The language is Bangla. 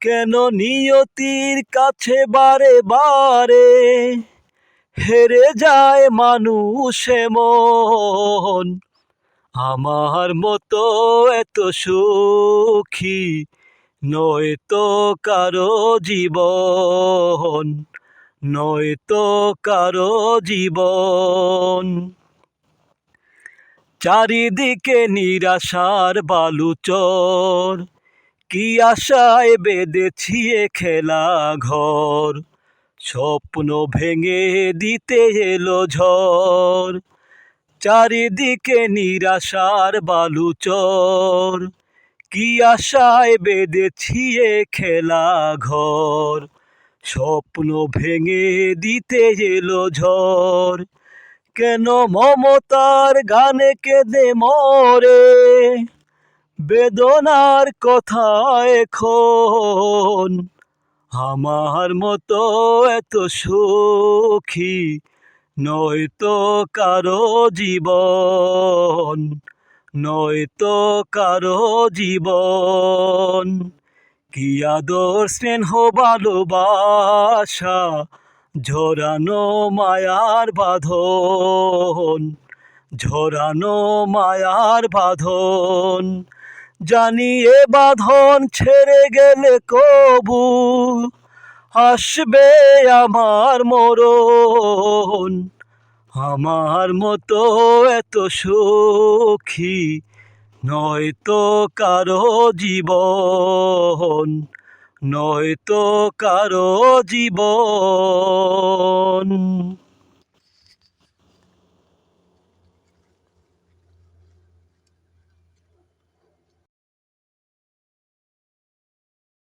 কেন নিয়তির কাছে বারে বারে হেরে যায় মানুষ মন? আমার মতো এত সুখী নয় তো কারও জীবন, নয় তো কারও জীবন। চারিদিকে নিরাশার বালুচর কি আশায় বেঁধেছি খেলা ঘর? স্বপ্ন ভেঙে দিতে এলো ঝড়। চারিদিকে নিরাশার বালুচর। কি আশায় বেঁধেছি খেলা ঘর? স্বপ্ন ভেঙে দিতে এলো ঝড়। কেন মমতার গানে কেঁদে মরে? বেদনার কথা এখন। আমার মতো এত সুখী নয়তো কারও জীবন, নয়তো কারও জীবন। কি আদর, স্নেহ, ভালোবাসা ঝরানো মায়ার বাঁধন, ঝরানো মায়ার বাঁধন। জানি এ বাঁধন ছেড়ে গেলে কবু। আসবে আমার মরণ, আমার মতো এত সুখী নয়তো কারও জীবন, নয়তো কারও জীবন।